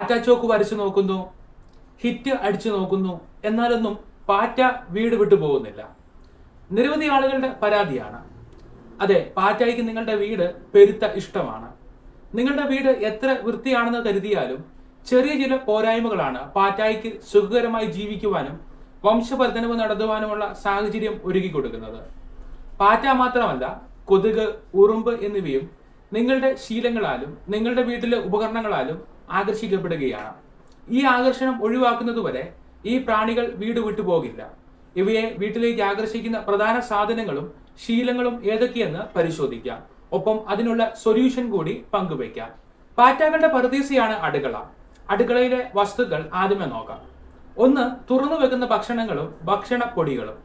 പാറ്റ ചോക്ക് വരച്ചു നോക്കുന്നു ഹിറ്റ് അടിച്ചു നോക്കുന്നു. എന്നാലൊന്നും പാറ്റ വീട് വിട്ടു പോകുന്നില്ല. നിരവധി ആളുകളുടെ പരാതിയാണ്. അതെ പാറ്റായിക്ക് നിങ്ങളുടെ വീട് പെരുത്ത ഇഷ്ടമാണ്. നിങ്ങളുടെ വീട് എത്ര വൃത്തിയാണെന്ന് കരുതിയാലും ചെറിയ ചില പോരായ്മകളാണ് പാറ്റായിക്ക് സുഖകരമായി ജീവിക്കുവാനും വംശവർദ്ധനവ് നടത്തുവാനുമുള്ള സാഹചര്യം ഒരുക്കി കൊടുക്കുന്നത്. പാറ്റ മാത്രമല്ല കൊതുക് ഉറുമ്പ് എന്നിവയും നിങ്ങളുടെ ശീലങ്ങളാലും നിങ്ങളുടെ വീട്ടിലെ ഉപകരണങ്ങളാലും ആകർഷിക്കപ്പെടുകയാണ്. ഈ ആകർഷണം ഒഴിവാക്കുന്നതുവരെ ഈ പ്രാണികൾ വീട് വിട്ടു പോകില്ല. ഇവയെ വീട്ടിലേക്ക് ആകർഷിക്കുന്ന പ്രധാന സാധനങ്ങളും ശീലങ്ങളും ഏതൊക്കെയെന്ന് പരിശോധിക്കാം. ഒപ്പം അതിനുള്ള സൊല്യൂഷൻ കൂടി പങ്കുവയ്ക്കാം. പാറ്റകളുടെ പരദീസയാണ് അടുക്കള. അടുക്കളയിലെ വസ്തുക്കൾ ആദ്യമേ നോക്കാം. ഒന്ന് തുറന്നു വെക്കുന്ന ഭക്ഷണങ്ങളും ഭക്ഷണ പൊടികളും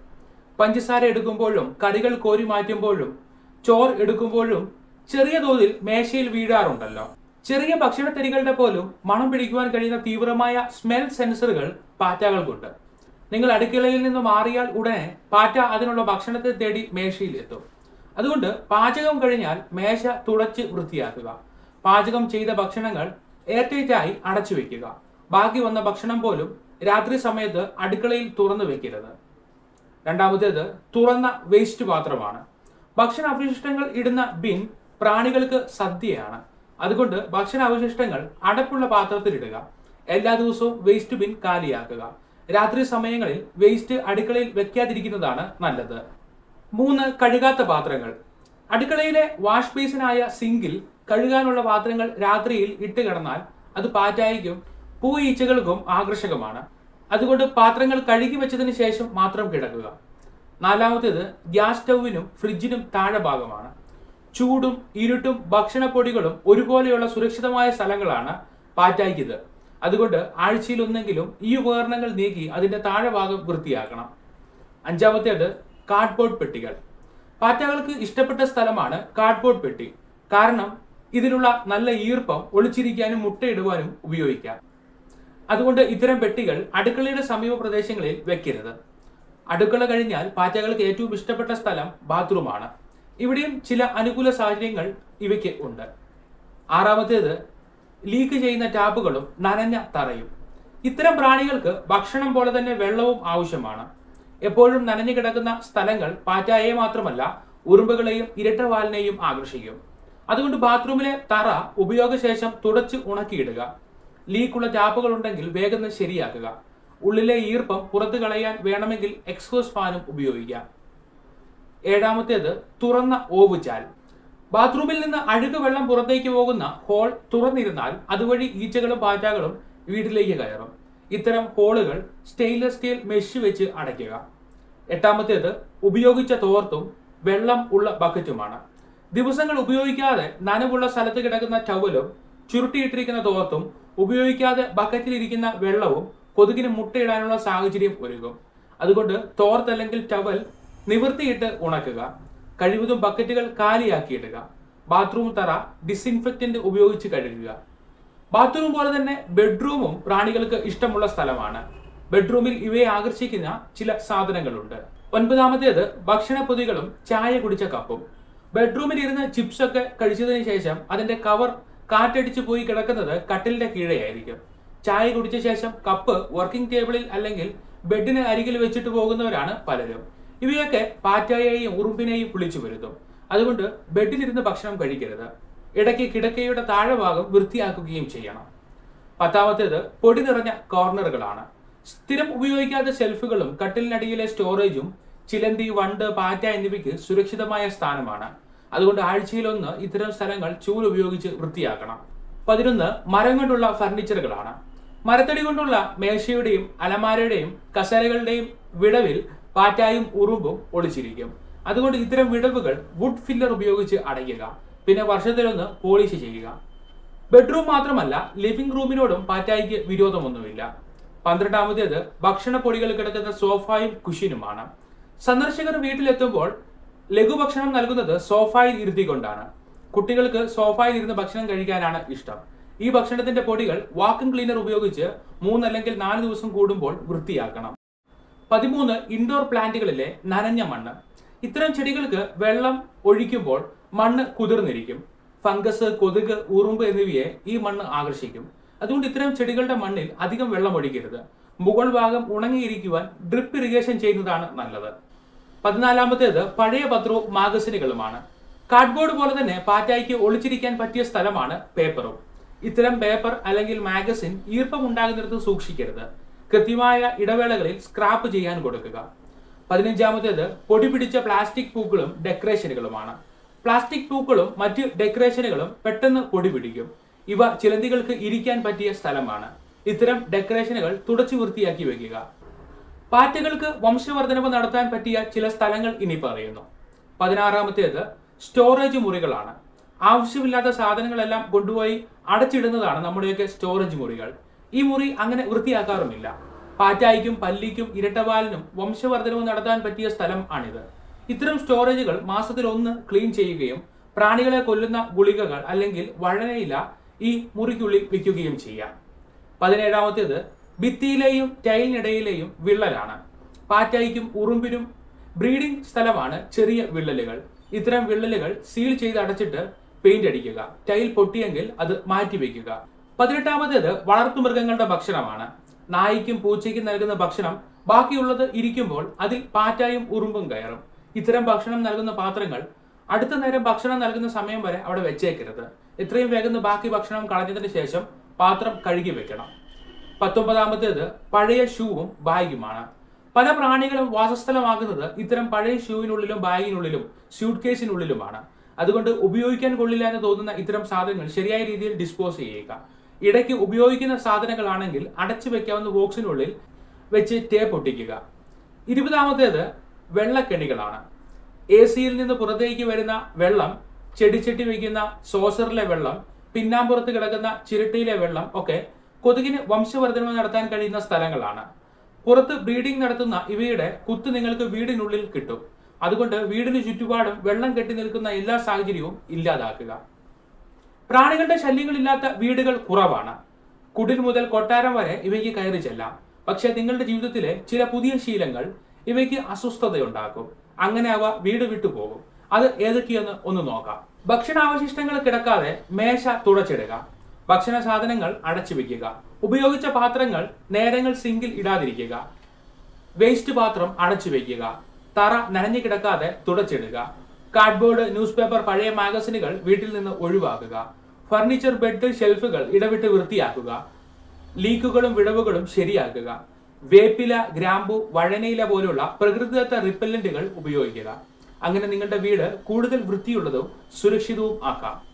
പഞ്ചസാര എടുക്കുമ്പോഴും കറികൾ കോരി മാറ്റുമ്പോഴും ചോർ എടുക്കുമ്പോഴും ചെറിയ തോതിൽ മേശയിൽ വീഴാറുണ്ടല്ലോ. ചെറിയ ഭക്ഷണത്തരികളുടെ പോലും മണം പിടിക്കുവാൻ കഴിയുന്ന തീവ്രമായ സ്മെൽ സെൻസറുകൾ പാറ്റകൾക്കുണ്ട്. നിങ്ങൾ അടുക്കളയിൽ നിന്ന് മാറിയാൽ ഉടനെ പാറ്റ അതിനുള്ള ഭക്ഷണത്തെ തേടി മേശയിൽ എത്തും അതുകൊണ്ട് പാചകം കഴിഞ്ഞാൽ മേശ തുടച്ച് വൃത്തിയാക്കുക. പാചകം ചെയ്ത ഭക്ഷണങ്ങൾ എയർടൈറ്റായി അടച്ചു വെക്കുക. ബാക്കി വന്ന ഭക്ഷണം പോലും രാത്രി സമയത്ത് അടുക്കളയിൽ തുറന്നു വെക്കരുത്. രണ്ടാമത്തേത് തുറന്ന വേസ്റ്റ് പാത്രമാണ്. ഭക്ഷണ അവശിഷ്ടങ്ങൾ ഇടുന്ന ബിൻ പ്രാണികൾക്ക് സദ്യയാണ്. അതുകൊണ്ട് ഭക്ഷണാവശിഷ്ടങ്ങൾ അടപ്പുള്ള പാത്രത്തിലിടുക. എല്ലാ ദിവസവും വേസ്റ്റ് ബിൻ കാലിയാക്കുക. രാത്രി സമയങ്ങളിൽ വേസ്റ്റ് അടുക്കളയിൽ വെക്കാതിരിക്കുന്നതാണ് നല്ലത്. മൂന്ന് കഴുകാത്ത പാത്രങ്ങൾ. അടുക്കളയിലെ വാഷ് ബേസിനായ സിങ്കിൽ കഴുകാനുള്ള പാത്രങ്ങൾ രാത്രിയിൽ ഇട്ട് കിടന്നാൽ അത് പാറ്റായിക്കും പൂയീച്ചകൾക്കും ആകർഷകമാണ്. അതുകൊണ്ട് പാത്രങ്ങൾ കഴുകി വെച്ചതിന് ശേഷം മാത്രം കിടക്കുക. നാലാമത്തേത് ഗ്യാസ് സ്റ്റൗവിനും ഫ്രിഡ്ജിനും താഴെ ഭാഗമാണ്. ചൂടും ഇരുട്ടും ഭക്ഷണപ്പൊടികളും ഒരുപോലെയുള്ള സുരക്ഷിതമായ സ്ഥലങ്ങളാണ് പാറ്റായ്ക്കിത്. അതുകൊണ്ട് ആഴ്ചയിൽ ഒന്നെങ്കിലും ഈ ഉപകരണങ്ങൾ നീക്കി അതിന്റെ താഴെ ഭാഗം വൃത്തിയാക്കണം. അഞ്ചാമത്തേത് കാർഡ്ബോർഡ് പെട്ടികൾ. പാറ്റകൾക്ക് ഇഷ്ടപ്പെട്ട സ്ഥലമാണ് കാർഡ്ബോർഡ് പെട്ടി. കാരണം ഇതിലുള്ള നല്ല ഈർപ്പം ഒളിച്ചിരിക്കാനും മുട്ടയിടുവാനും ഉപയോഗിക്കാം. അതുകൊണ്ട് ഇത്തരം പെട്ടികൾ അടുക്കളയുടെ സമീപ പ്രദേശങ്ങളിൽ വെക്കരുത്. അടുക്കള കഴിഞ്ഞാൽ പാറ്റകൾക്ക് ഏറ്റവും ഇഷ്ടപ്പെട്ട സ്ഥലം ബാത്റൂമാണ്. ഇവിടെയും ചില അനുകൂല സാഹചര്യങ്ങൾ ഇവയ്ക്ക് ഉണ്ട്. ആറാമത്തേത് ലീക്ക് ചെയ്യുന്ന ടാപ്പുകളും നനഞ്ഞ തറയും. ഇത്തരം പ്രാണികൾക്ക് ഭക്ഷണം പോലെ തന്നെ വെള്ളവും ആവശ്യമാണ്. എപ്പോഴും നനഞ്ഞു കിടക്കുന്ന സ്ഥലങ്ങൾ പാറ്റായെ മാത്രമല്ല ഉറുമ്പുകളെയും ഇരട്ടവാലിനെയും ആകർഷിക്കും. അതുകൊണ്ട് ബാത്റൂമിലെ തറ ഉപയോഗശേഷം തുടച്ച് ഉണക്കിയിടുക. ലീക്കുള്ള ടാപ്പുകൾ ഉണ്ടെങ്കിൽ വേഗം ശരിയാക്കുക. ഉള്ളിലെ ഈർപ്പം പുറത്തു കളയാൻ വേണമെങ്കിൽ എക്സ്ഹോസ് ഫാനും ഉപയോഗിക്കാം. ഏഴാമത്തേത് തുറന്ന ഓവുചാൽ ബാത്റൂമിൽ നിന്ന് അഴുക്ക് വെള്ളം പുറത്തേക്ക് പോകുന്ന ഹോൾ തുറന്നിരുന്നാൽ അതുവഴി ഈച്ചകളും പാറ്റകളും വീട്ടിലേക്ക് കയറും. ഇത്തരം ഹോളുകൾ സ്റ്റെയിൻലെസ് സ്റ്റീൽ മെഷ് വെച്ച് അടയ്ക്കുക. എട്ടാമത്തേത് ഉപയോഗിച്ച തോർത്തും വെള്ളം ഉള്ള ബക്കറ്റുമാണ്. ദിവസങ്ങൾ ഉപയോഗിക്കാതെ നനവുള്ള സ്ഥലത്ത് കിടക്കുന്ന ടവലും ചുരുട്ടിയിട്ടിരിക്കുന്ന തോർത്തും ഉപയോഗിക്കാതെ ബക്കറ്റിലിരിക്കുന്ന വെള്ളവും കൊതുകിന് മുട്ടയിടാനുള്ള സാഹചര്യം ഒരുക്കും. അതുകൊണ്ട് തോർത്ത് അല്ലെങ്കിൽ ടവൽ നിവർത്തിയിട്ട് ഉണക്കുക കഴിവതും ബക്കറ്റുകൾ കാലിയാക്കിയിടുക ബാത്റൂം തറ ഡിസിൻഫെക്റ്റന്റ് ഉപയോഗിച്ച് കഴുകുക. ബാത്റൂം പോലെ തന്നെ ബെഡ്റൂമും പ്രാണികൾക്ക് ഇഷ്ടമുള്ള സ്ഥലമാണ്. ബെഡ്റൂമിൽ ഇവയെ ആകർഷിക്കുന്ന ചില സാധനങ്ങളുണ്ട്. ഒൻപതാമത്തേത് ഭക്ഷണപ്പൊതികളും ചായ കുടിച്ച കപ്പും. ബെഡ്റൂമിൽ ഇരുന്ന് ചിപ്സ് ഒക്കെ കഴിച്ചതിന് ശേഷം അതിന്റെ കവർ കാറ്റടിച്ച് പോയി കിടക്കുന്നത് കട്ടിലിന്റെ കീഴെയായിരിക്കും. ചായ കുടിച്ച ശേഷം കപ്പ് വർക്കിംഗ് ടേബിളിൽ അല്ലെങ്കിൽ ബെഡിന് അരികിൽ വെച്ചിട്ട് പോകുന്നവരാണ് പലരും. ഇവയൊക്കെ പാറ്റയെയും ഉറുമ്പിനെയും വിളിച്ചു വരുത്തും അതുകൊണ്ട് ബെഡിലിരുന്ന് ഭക്ഷണം കഴിക്കരുത്. ഇടയ്ക്ക് കിടക്കയുടെ താഴെഭാഗം വൃത്തിയാക്കുകയും ചെയ്യണം. പത്താമത്തേത് പൊടി നിറഞ്ഞ കോർണറുകളാണ്. സ്ഥിരം ഉപയോഗിക്കാത്ത ഷെൽഫുകളും കട്ടിലിനടിയിലെ സ്റ്റോറേജും ചിലന്തി വണ്ട് പാറ്റ എന്നിവയ്ക്ക് സുരക്ഷിതമായ സ്ഥാനമാണ്. അതുകൊണ്ട് ആഴ്ചയിലൊന്ന് ഇത്തരം സ്ഥലങ്ങൾ ചൂൽ ഉപയോഗിച്ച് വൃത്തിയാക്കണം. പതിനൊന്ന് മരം കൊണ്ടുള്ള ഫർണിച്ചറുകളാണ്. മരത്തടി കൊണ്ടുള്ള മേശയുടെയും അലമാരയുടെയും കസേരകളുടെയും വിടവിൽ പാറ്റായും ഉറുമ്പും ഒളിച്ചിരിക്കും. അതുകൊണ്ട് ഇത്തരം വിടവുകൾ വുഡ് ഫില്ലർ ഉപയോഗിച്ച് അടയ്ക്കുക. പിന്നെ വർഷത്തിലൊന്ന് പോളിഷ് ചെയ്യുക. ബെഡ്റൂം മാത്രമല്ല ലിവിംഗ് റൂമിനോടും പാറ്റായിക്ക് വിരോധമൊന്നുമില്ല. പന്ത്രണ്ടാമത്തേത് ഭക്ഷണപ്പൊടികൾ കിടക്കുന്ന സോഫായും കുഷിനുമാണ് സന്ദർശകർ വീട്ടിലെത്തുമ്പോൾ ലഘുഭക്ഷണം നൽകുന്നത് സോഫായിൽ ഇരുത്തിക്കൊണ്ടാണ്. കുട്ടികൾക്ക് സോഫായിൽ ഇരുന്ന് ഭക്ഷണം കഴിക്കാനാണ് ഇഷ്ടം. ഈ ഭക്ഷണത്തിന്റെ പൊടികൾ വാക്വം ക്ലീനർ ഉപയോഗിച്ച് മൂന്നല്ലെങ്കിൽ നാല് ദിവസം കൂടുമ്പോൾ വൃത്തിയാക്കണം. പതിമൂന്ന് ഇൻഡോർ പ്ലാന്റുകളിലെ നനഞ്ഞ മണ്ണ്. ഇത്തരം ചെടികൾക്ക് വെള്ളം ഒഴിക്കുമ്പോൾ മണ്ണ് കുതിർന്നിരിക്കും. ഫംഗസ് കൊതുക് ഉറുമ്പ് എന്നിവയെ ഈ മണ്ണ് ആകർഷിക്കും. അതുകൊണ്ട് ഇത്തരം ചെടികളുടെ മണ്ണിൽ അധികം വെള്ളം ഒഴിക്കരുത്. മുകൾ ഭാഗം ഉണങ്ങിയിരിക്കുവാൻ ഡ്രിപ്പ് ഇറിഗേഷൻ ചെയ്യുന്നതാണ് നല്ലത്. പതിനാലാമത്തേത് പഴയ പത്രവും മാഗസിനുകളുമാണ്. കാർഡ്ബോർഡ് പോലെ തന്നെ പാറ്റായിക്ക് ഒളിച്ചിരിക്കാൻ പറ്റിയ സ്ഥലമാണ് പേപ്പറും ഇത്തരം പേപ്പർ അല്ലെങ്കിൽ മാഗസിൻ ഈർപ്പം ഉണ്ടാകുന്നിടത്ത് സൂക്ഷിക്കരുത്. കൃത്യമായ ഇടവേളകളിൽ സ്ക്രാപ്പ് ചെയ്യാൻ കൊടുക്കുക. പതിനഞ്ചാമത്തേത് പൊടി പിടിച്ച പ്ലാസ്റ്റിക് പൂക്കളും ഡെക്കറേഷനുകളുമാണ് പ്ലാസ്റ്റിക് പൂക്കളും മറ്റ് ഡെക്കറേഷനുകളും പെട്ടെന്ന് പൊടി പിടിക്കും. ഇവ ചിലന്തികൾക്ക് ഇരിക്കാൻ പറ്റിയ സ്ഥലമാണ്. ഇത്തരം ഡെക്കറേഷനുകൾ തുടച്ചു വൃത്തിയാക്കി വെക്കുക. പാറ്റകൾക്ക് വംശവർദ്ധനവ് നടത്താൻ പറ്റിയ ചില സ്ഥലങ്ങൾ ഇനി പറയുന്നു. പതിനാറാമത്തേത് സ്റ്റോറേജ് മുറികളാണ്. ആവശ്യമില്ലാത്ത സാധനങ്ങളെല്ലാം കൊണ്ടുപോയി അടച്ചിടുന്നതാണ് നമ്മുടെയൊക്കെ സ്റ്റോറേജ് മുറികൾ. ഈ മുറി അങ്ങനെ വൃത്തിയാക്കാറുമില്ല. പാറ്റായിക്കും പല്ലിക്കും ഇരട്ടവാലിനും വംശവർദ്ധനവും നടത്താൻ പറ്റിയ സ്ഥലം ആണിത്. ഇത്തരം സ്റ്റോറേജുകൾ മാസത്തിൽ ഒന്ന് ക്ലീൻ ചെയ്യുകയും പ്രാണികളെ കൊല്ലുന്ന ഗുളികകൾ അല്ലെങ്കിൽ വഴനയില ഈ മുറിക്കുള്ളിൽ വിൽക്കുകയും ചെയ്യാം. പതിനേഴാമത്തേത് ഭിത്തിയിലെയും ടൈലിനിടയിലെയും വിള്ളലാണ്. പാറ്റായിക്കും ഉറുമ്പിനും ബ്രീഡിംഗ് സ്ഥലമാണ് ചെറിയ വിള്ളലുകൾ. ഇത്തരം വിള്ളലുകൾ സീൽ ചെയ്ത് അടച്ചിട്ട് പെയിന്റ് അടിക്കുക. ടൈൽ പൊട്ടിയെങ്കിൽ അത് മാറ്റി വെക്കുക പതിനെട്ടാമത്തേത് വളർത്തുമൃഗങ്ങളുടെ ഭക്ഷണമാണ്. നായിക്കും പൂച്ചയ്ക്കും നൽകുന്ന ഭക്ഷണം ബാക്കിയുള്ളത് ഇരിക്കുമ്പോൾ അതിൽ പാറ്റായും ഉറുമ്പും കയറും. ഇത്തരം ഭക്ഷണം നൽകുന്ന പാത്രങ്ങൾ അടുത്ത നേരം ഭക്ഷണം നൽകുന്ന സമയം വരെ അവിടെ വെച്ചേക്കരുത്. എത്രയും വേഗം ബാക്കി ഭക്ഷണം കളഞ്ഞതിന് ശേഷം പാത്രം കഴുകി വെക്കണം. പത്തൊമ്പതാമത്തേത് പഴയ ഷൂവും ബാഗുമാണ്. പല പ്രാണികളും വാസസ്ഥലമാകുന്നത് ഇത്തരം പഴയ ഷൂവിനുള്ളിലും ബാഗിനുള്ളിലും സ്യൂട്ട് കേസിനുള്ളിലുമാണ് അതുകൊണ്ട് ഉപയോഗിക്കാൻ കൊള്ളില്ല എന്ന് തോന്നുന്ന ഇത്തരം സാധനങ്ങൾ ശരിയായ രീതിയിൽ ഡിസ്പോസ് ചെയ്യുക. ഇടയ്ക്ക് ഉപയോഗിക്കുന്ന സാധനങ്ങളാണെങ്കിൽ അടച്ചു വെക്കാവുന്ന ബോക്സിനുള്ളിൽ വെച്ച് ടേപ്പ് ഒട്ടിക്കുക. ഇരുപതാമത്തേത് വെള്ളക്കെണികളാണ്. എ സിയിൽ നിന്ന് പുറത്തേക്ക് വരുന്ന വെള്ളം ചെടിച്ചെട്ടി വയ്ക്കുന്ന സോസറിലെ വെള്ളം പിന്നാമ്പുറത്ത് കിടക്കുന്ന ചിരട്ടയിലെ വെള്ളം ഒക്കെ കൊതുകിന് വംശവർദ്ധനവ് നടത്താൻ കഴിയുന്ന സ്ഥലങ്ങളാണ്. പുറത്ത് ബ്രീഡിംഗ് നടത്തുന്ന ഇവയുടെ കുത്ത് നിങ്ങൾക്ക് വീടിനുള്ളിൽ കിട്ടും. അതുകൊണ്ട് വീടിന് ചുറ്റുപാടും വെള്ളം കെട്ടി നിൽക്കുന്ന എല്ലാ സാഹചര്യവും ഇല്ലാതാക്കുക. പ്രാണികളുടെ ശല്യങ്ങളില്ലാത്ത വീടുകൾ കുറവാണ്. കുടിൽ മുതൽ കൊട്ടാരം വരെ ഇവയ്ക്ക് കയറി ചെല്ലാം. പക്ഷെ നിങ്ങളുടെ ജീവിതത്തിലെ ചില പുതിയ ശീലങ്ങൾ ഇവയ്ക്ക് അസ്വസ്ഥതയുണ്ടാക്കും. അങ്ങനെ അവ വീട് വിട്ടു പോകും. അത് ഏതൊക്കെയെന്ന് ഒന്ന് നോക്കാം. ഭക്ഷണാവശിഷ്ടങ്ങൾ കിടക്കാതെ മേശ തുടച്ചിടുക. ഭക്ഷണ സാധനങ്ങൾ അടച്ചു വെക്കുക. ഉപയോഗിച്ച പാത്രങ്ങൾ നേരങ്ങൾ സിങ്കിൽ ഇടാതിരിക്കുക. വേസ്റ്റ് പാത്രം അടച്ചു വെക്കുക. തറ നനഞ്ഞു കിടക്കാതെ തുടച്ചിടുക. കാർഡ്ബോർഡ് ന്യൂസ് പേപ്പർ പഴയ മാഗസിനുകൾ വീട്ടിൽ നിന്ന് ഒഴിവാക്കുക. ഫർണിച്ചർ ബെഡ് ഷെൽഫുകൾ ഇടവിട്ട് വൃത്തിയാക്കുക. ലീക്കുകളും വിടവുകളും ശരിയാക്കുക. വേപ്പില ഗ്രാമ്പു വഴനയില പോലുള്ള പ്രകൃതിദത്ത റിപ്പല്ലന്റുകൾ ഉപയോഗിക്കുക. അങ്ങനെ നിങ്ങളുടെ വീട് കൂടുതൽ വൃത്തിയുള്ളതും സുരക്ഷിതവും ആക്കാം.